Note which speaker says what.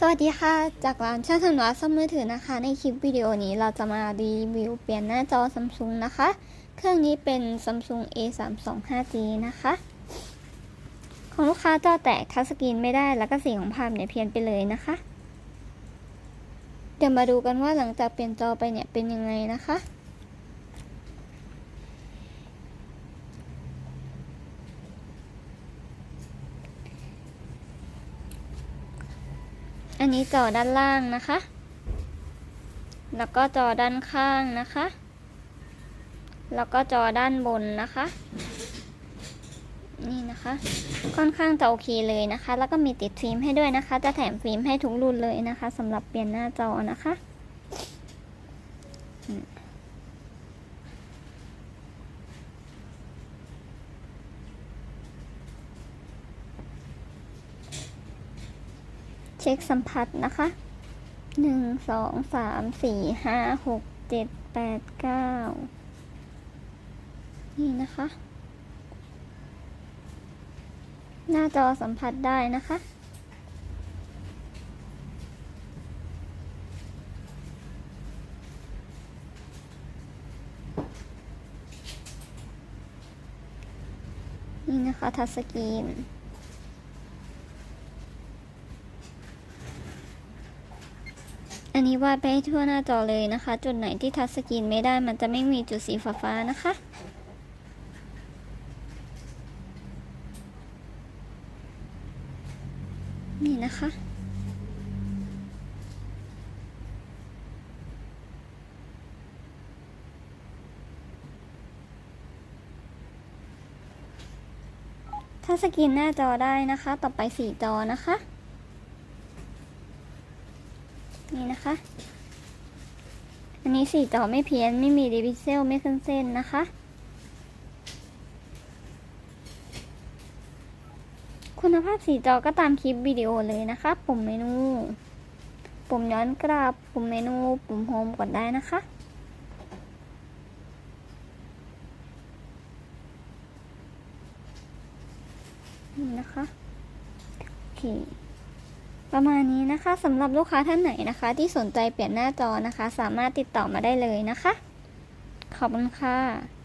Speaker 1: สวัสดีค่ะ จากร้านช่างธันวาซ่อมมือถือนะคะ ในคลิปวิดีโอนี้เราจะมารีวิวเปลี่ยนหน้าจอ Samsung นะคะ เครื่องนี้เป็น Samsung A325G นะคะ ของลูกค้าจอแตกทัชสกรีนไม่ได้แล้วก็สีของภาพเนี่ยเพี้ยนไปเลยนะคะ เดี๋ยวมาดูกันว่าหลังจากเปลี่ยนจอไปเนี่ยเป็นยังไงนะคะ อันนี้จอด้านล่างนะคะ แล้วก็จอด้านข้างนะคะ แล้วก็จอด้านบนนะคะ นี่นะคะ ค่อนข้างจะโอเคเลยนะคะ แล้วก็มีติดฟิล์มให้ด้วยนะคะ จะแถมฟิล์มให้ทุกรุ่นเลยนะคะสำหรับเปลี่ยนหน้าจอนะคะอืมเช็คสัมผัสนะคะหนึ่งสองสามสี่ห้าหกเจ็ดแปดเก้านี่นะคะ หน้าจอสัมผัสได้นะคะ นี่นะคะ ทัชสกรีน อันนี้วาดไปให้ทั่วหน้าจอเลยนะคะ จุดไหนที่ทัชสกรีนไม่ได้มันจะไม่มีจุดสีฟ้าๆนะคะนี่นะคะ ถ้าสกรีนหน้าจอได้นะคะ ต่อไปสีจอนะคะ นี่นะคะ อันนี้สีจอไม่เพี้ยนไม่มีดิพิเซลไม่ขึ้นเส้นนะคะ คุณภาพสีจอก็ตามคลิปวิดีโอเลยนะคะปุ่มเมนู ปุ่มย้อนกลับปุ่มเมนู ปุ่มโฮมกดได้นะคะนี่นะคะ โอเค ประมาณนี้นะคะสำหรับลูกค้าท่านไหนนะคะ ที่สนใจเปลี่ยนหน้าจอนะคะ สามารถติดต่อมาได้เลยนะคะ ขอบคุณค่ะ